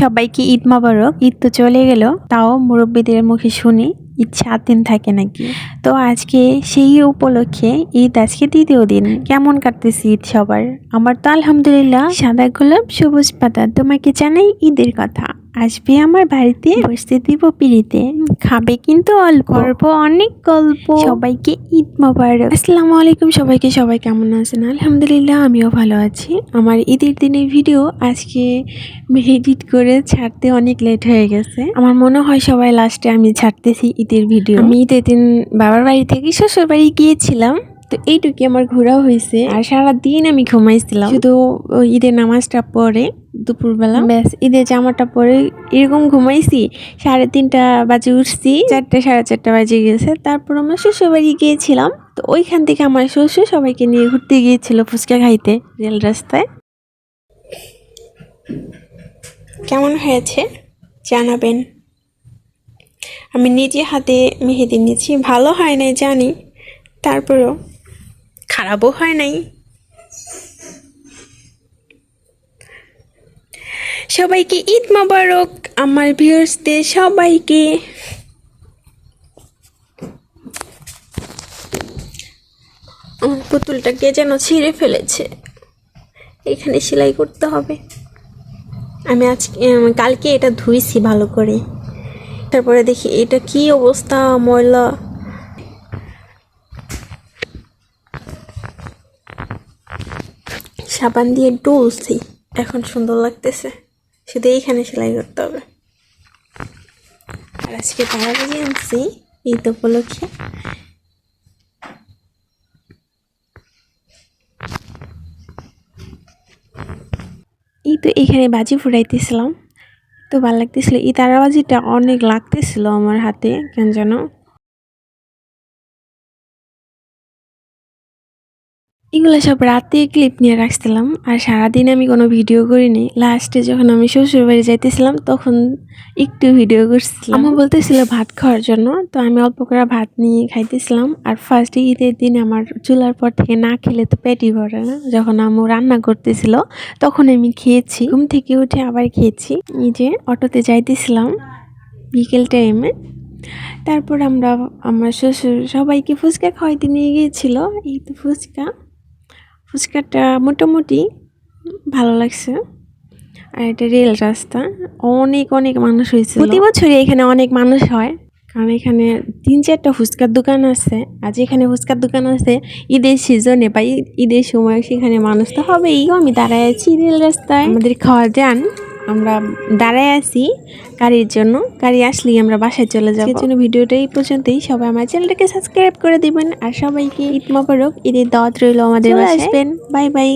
সবাইকে ঈদ মোবারক। ঈদ তো চলে গেল, তাও মুরব্বীদের মুখে শুনি ঈদ সাত দিন থাকে নাকি? তো আজকে সেই উপলক্ষে ঈদ, আজকে দ্বিতীয় দিন। কেমন কাটতেছি ঈদ সবার? আমার তো আলহামদুলিল্লাহ, সাদা গোলাপ, সবুজ পাতা। তোমাকে জানাই ঈদের কথা। আসবে আমার বাড়িতে বসতে দিব পিড়িতে। খাবে কিন্তু অল্প। গল্প অনেক গল্প। সবাইকে ঈদ মোবারক। আসসালামু আলাইকুম সবাইকে সবাই কেমন আছেন? আলহামদুলিল্লাহ আমিও ভালো আছি। আমার ঈদের দিনের ভিডিও আজকে এডিট করে ছাড়তে অনেক লেট হয়ে গেছে। আমার মনে হয় সবাই লাস্টে আমি ছাড়তেছি ঈদের ভিডিও। আমি ঈদের দিন বাবার বাড়ি থেকে শ্বশুর বাড়ি গিয়েছিলাম। তো এইটুকু আমার ঘোরাও হয়েছে। আর সারা দিন আমি ঘুমাইছিলাম। শুধু ঈদের নামাজটা পরে দুপুরবেলা। ব্যাস, ঈদের জামাটা পরে এরকম ঘুমাইছি, সাড়ে তিনটা বাজে উঠছি, চারটে, সাড়ে চারটা বাজে গেছে। তারপর আমরা শ্বশুর বাড়ি গিয়েছিলাম। তো ওইখান থেকে আমার শ্বশুর সবাইকে নিয়ে ঘুরতে গিয়েছিল ফুচকা খাইতে রেল রাস্তায়। কেমন হয়েছে? জানাবেন। আমি নিজে হাতে মেহেদি নিয়েছি। ভালো হয় নাই জানি। তারপরেও খারাপও হয় নাই। সবাইকে ঈদ মোবারক, আমার ভিউয়ার্সদের সবাইকে। আমার পুতুলটাকে যেন ছিঁড়ে ফেলেছে। এখানে সেলাই করতে হবে। আমি আজকে কালকে এটা ধুইছি ভালো করে। তারপরে দেখি এটা কি অবস্থা, ময়লা। সাবান দিয়ে ডুলছি। এখন সুন্দর লাগতেছে। শুধু এইখানে সেলাই করতে হবে। আর আজকে বাজে আনছি, ঈদ উপলক্ষে। এই তো এখানে বাজি ফুটাইতেছিলাম। তো ভালো লাগতেছিল। এই তারাবাজিটা অনেক লাগতেছিল আমার হাতে, কেন যেন এগুলো সব রাতে ক্লিপ নিয়ে রাখছিলাম আর সারাদিন আমি কোনো ভিডিও করিনি। লাস্টে যখন আমি শ্বশুরবাড়ি যাইতেছিলাম, তখন একটু ভিডিও করছিলাম। আমার বলতেছিল ভাত খাওয়ার জন্য, তো আমি অল্প করে ভাত নিয়ে খাইতেছিলাম। আর ফার্স্টে ঈদের দিন আমার চুলার পর থেকে না খেলে তো পেটই ভরে না। যখন আম্মু রান্না করতেছিল, তখন আমি খেয়েছি। ঘুম থেকে উঠে আবার খেয়েছি। নিজে অটোতে যাইতেছিলাম বিকেল টাইমে তারপর আমরা, আমার শ্বশুর সবাইকে ফুচকা খাওয়াইতে নিয়ে গিয়েছিল। এই তো ফুচকা। ফুচকাটা মোটামুটি ভালো লাগছে। আর এটা রেল রাস্তা। অনেক অনেক মানুষ হয়েছে প্রতি বছরই এখানে অনেক মানুষ হয়। কারণ এখানে তিন চারটা ফুচকার দোকান আছে। আর যেখানে ফুচকার দোকান আছে ঈদের সিজনে বা ঈদের সময় সেখানে মানুষ তো হবেই। আমি দাঁড়ায় আছি রেল রাস্তায়। আমাদের খাওয়া যান। আমরা দাঁড়ায় আছি গাড়ির জন্য। গাড়ি আসলেই আমরা বাসায় চলে যাব। সেই জন্য ভিডিওটা এই পর্যন্তই। সবাই আমার চ্যানেলটাকে সাবস্ক্রাইব করে দিবেন। আর সবাইকে ঈদ মোবারক ঈদের দাওয়াত রইল আমাদের আসবেন। Bye bye.